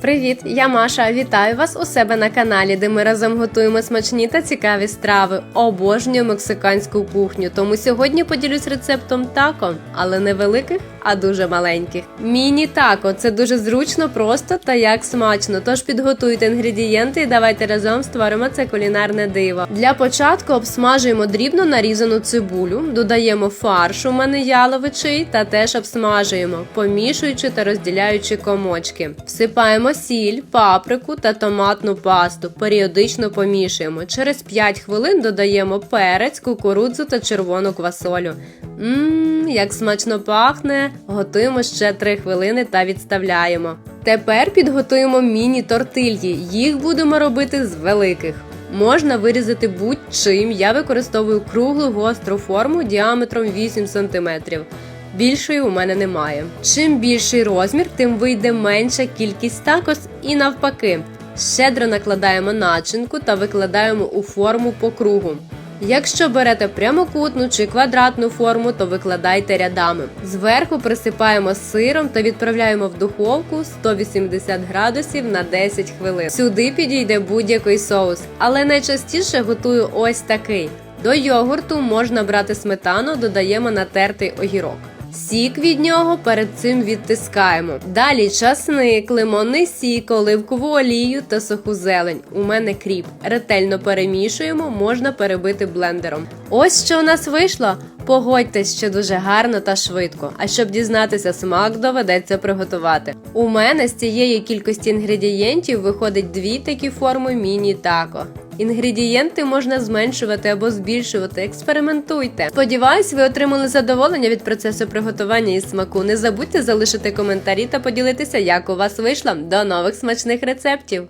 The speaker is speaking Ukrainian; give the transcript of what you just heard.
Привіт, я Маша. Вітаю вас у себе на каналі, де ми разом готуємо смачні та цікаві страви. Обожнюю мексиканську кухню. Тому сьогодні поділюсь рецептом тако, але не великих, а дуже маленьких. Міні-тако це дуже зручно, просто та як смачно. Тож підготуйте інгредієнти і давайте разом створимо це кулінарне диво. Для початку обсмажуємо дрібно нарізану цибулю, додаємо фарш, у мене яловичий, та теж обсмажуємо, помішуючи та розділяючи комочки. Всипаємо сіль, паприку та томатну пасту. Періодично помішуємо. Через 5 хвилин додаємо перець, кукурудзу та червону квасолю. Ммм, як смачно пахне! Готуємо ще 3 хвилини та відставляємо. Тепер підготуємо міні-тортильї. Їх будемо робити з великих. Можна вирізати будь-чим. Я використовую круглу гостру форму діаметром 8 см. Більшої у мене немає. Чим більший розмір, тим вийде менша кількість такос і навпаки. Щедро накладаємо начинку та викладаємо у форму по кругу. Якщо берете прямокутну чи квадратну форму, то викладайте рядами. Зверху присипаємо сиром та відправляємо в духовку 180 градусів на 10 хвилин. Сюди підійде будь-який соус, але найчастіше готую ось такий. До йогурту можна брати сметану, додаємо натертий огірок. Сік від нього перед цим відтискаємо. Далі часник, лимонний сік, оливкову олію та суху зелень. У мене кріп. Ретельно перемішуємо, можна перебити блендером. Ось що у нас вийшло. Погодьтесь, що дуже гарно та швидко. А щоб дізнатися смак, доведеться приготувати. У мене з цієї кількості інгредієнтів виходить дві такі форми міні-тако. Інгредієнти можна зменшувати або збільшувати. Експериментуйте. Сподіваюсь, ви отримали задоволення від процесу приготування і смаку. Не забудьте залишити коментарі та поділитися, як у вас вийшло. До нових смачних рецептів!